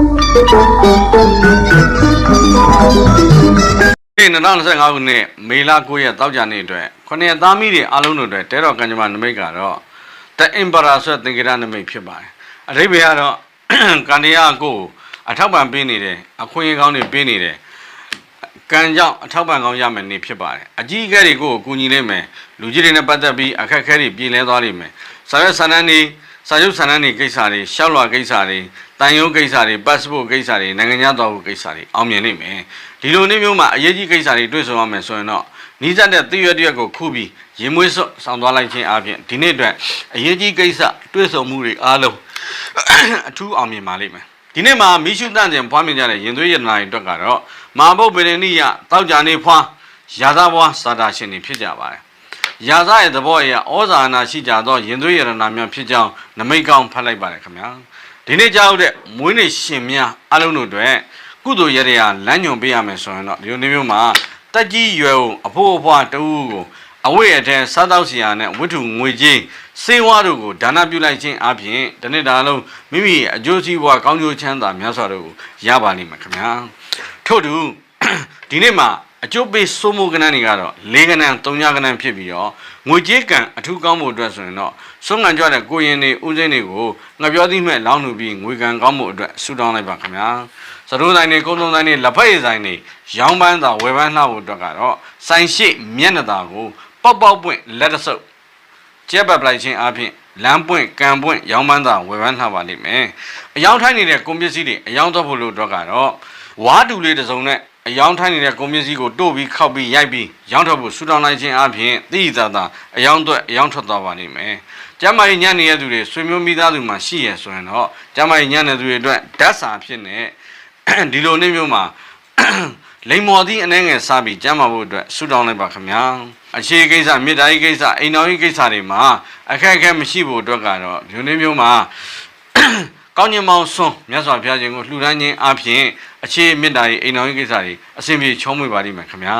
ဒီ2025ခုနှစ်မေလ9ရက်တောက်ကြနေ့အတွက်ခொနစ်သားမိတွေအားလုံးတို့အတွက်တဲတော်ကံကြမ္မာနမိတ်ကတော့ The Emperor ဆိုတဲ့သင်္ကေတနမိတ်ဖြစ်ပါတယ်အဓိပ္ပာယ်ကတော့ကန္တရားကိုအထောက်ပံ့ပေးနေတယ်အခွင့်အရေးကောင်းတွေပေးနေတယ်ကံကြောင့်အထောက်ပံ့ကောင်းရမယ်နေ့ဖြစ်ပါတယ်အကြီးအကဲတွေကိုကူညီလိုက်မယ်လူကြီးတွေနဲ့ပတ်သက်ပြီးအခက်အခဲတွေပြည်လဲသွားလိမ့်မယ်စာရွက်စာတမ်းတွေ စာချုပ်စာတမ်းတွေကိစ္စတွေရှောက်လွှာကိစ္စတွေတန်ရုံးကိစ္စတွေ passport ကိစ္စတွေနိုင်ငံခြားသွားဖို့ကိစ္စတွေအောင်မြင်နိုင်မယ်ဒီလိုနေ့မျိုးမှာအရေးကြီးကိစ္စတွေတွေ့ဆုံရမယ်ဆိုရင်တော့နီးစပ်တဲ့တည့်ရွက်တရက်ကိုခုပြီးရင်မွေးဆော့ဆောင်သွားလိုက်ခြင်းအပြင်ဒီနေ့အတွက်အရေးကြီးကိစ္စတွေ့ဆုံမှုတွေအားလုံးအထူးအောင်မြင်ပါလိမ့်မယ်ဒီနေ့မှာမိရှုတန့်ကျင်ဖွားမြင်ကြတဲ့ရင်သွေးရတနာတွေအတွက်ကတော့မာဘုတ်ပေရဏိယတောက်ကြနေဖွားရာသာဘွားစာတာရှင်တွေဖြစ်ကြပါတယ် ရာဇရဲ့သဘောအရဩဇာနာရှိကြသောရင်သွေးရတနာများဖြစ်ကြောင်းနမိတ်ကောင်းဖတ်လိုက်ပါတယ်ခင်ဗျာဒီနေ့ကြောက်တဲ့မွေးနေ့ရှင်များအလုံးတို့အတွက်ကုသိုလ်ရရလမ်းညွန်ပေးရမယ်ဆိုရင်တော့ဒီလိုနေ့မျိုးမှာတက်ကြီးရွယ်ကိုအဖို့အဖွားတူကိုအဝိအထက်စားတော့စီယာနဲ့ဝိထုငွေချင်းစေဝါတို့ကိုဒါနပြုလိုက်ခြင်းအပြင်ဒီနေ့ဒါလုံးမိမိရဲ့အကျိုးစီးပွားကောင်းကျိုးချမ်းသာများစွာတို့ကိုရပါလိမ့်မယ်ခင်ဗျာထို့တူဒီနေ့မှာ အကျိုးပေးစိုးမိုးကဏ္ဍတွေကတော့၄ကဏ္ဍ၃ညကဏ္ဍဖြစ်ပြီးတော့ငွေကြေးကံအထူးကောင်းဖို့အတွက်ဆိုရင်တော့ဆုံးငံကြတဲ့ကိုရင်တွေဦးစင်းတွေကိုငါပြောသည့်မဲ့လောင်းလူပြီးငွေကံကောင်းဖို့အတွက်ဆုတောင်းလိုက်ပါခင်ဗျာစတိုးတိုင်းတွေကုန်းလုံးတိုင်းတွေလက်ဖက်ရည်ဆိုင်တွေရောင်းပန်းသာဝယ်ပန်းလှဖို့အတွက်ကတော့ဆိုင်ရှိမျက်နှာသာကိုပေါက်ပေါက်ပွင့်လက်တဆုပ်ကျက်ပတ်ပလိုက်ခြင်းအပြင်လမ်းပွင့်ကံပွင့်ရောင်းပန်းသာဝယ်ပန်းလှပါလိမ့်မယ်အယောင်ထိုင်းနေတဲ့ကုန်ပစ္စည်းတွေအယောင်တော့ဖို့လို့အတွက်ကတော့ဝါတူလေးတစ်စုံနဲ့ အယောင်ထိုင်းနေတဲ့ကုန်ပစ္စည်းကိုတို့ပြီးခောက်ပြီးရိုက်ပြီးရောင်းထုတ်ဖို့ဆူတောင်းလိုက်ခြင်းအပြင်သိသာသာအယောင်အတွက်အယောင်ထွက်သွားပါလိမ့်မယ်ကျမ်းမာရေးညံ့နေတဲ့သူတွေဆွေမျိုးမိသားစုမှာရှိရဆိုရင်တော့ကျမ်းမာရေးညံ့တဲ့သူတွေအတွက်ဓာတ်စာဖြစ်နေဒီလိုနေ့မျိုးမှာလိမ္မော်သည့်အနေငယ်စားပြီးကျမ်းမာဖို့အတွက်ဆုတောင်းလိုက်ပါခင်ဗျာအခြေကိစ္စမြေတားရေးကိစ္စအိမ်တော်ရေးကိစ္စတွေမှာအခက်အခဲမရှိဖို့အတွက်ကတော့ဒီလိုနေ့မျိုးမှာ ကောင်းကျင်မောင်ဆွန်းမြတ်စွာဘုရားရှင်ကိုလှူဒန်းခြင်းအပြင်အခြေမေတ္တာရေးအိမ်တော်ရေးကိစ္စတွေအစဉ်ပြေချုံးမွေပါလိမ့်မယ်ခင်ဗျာ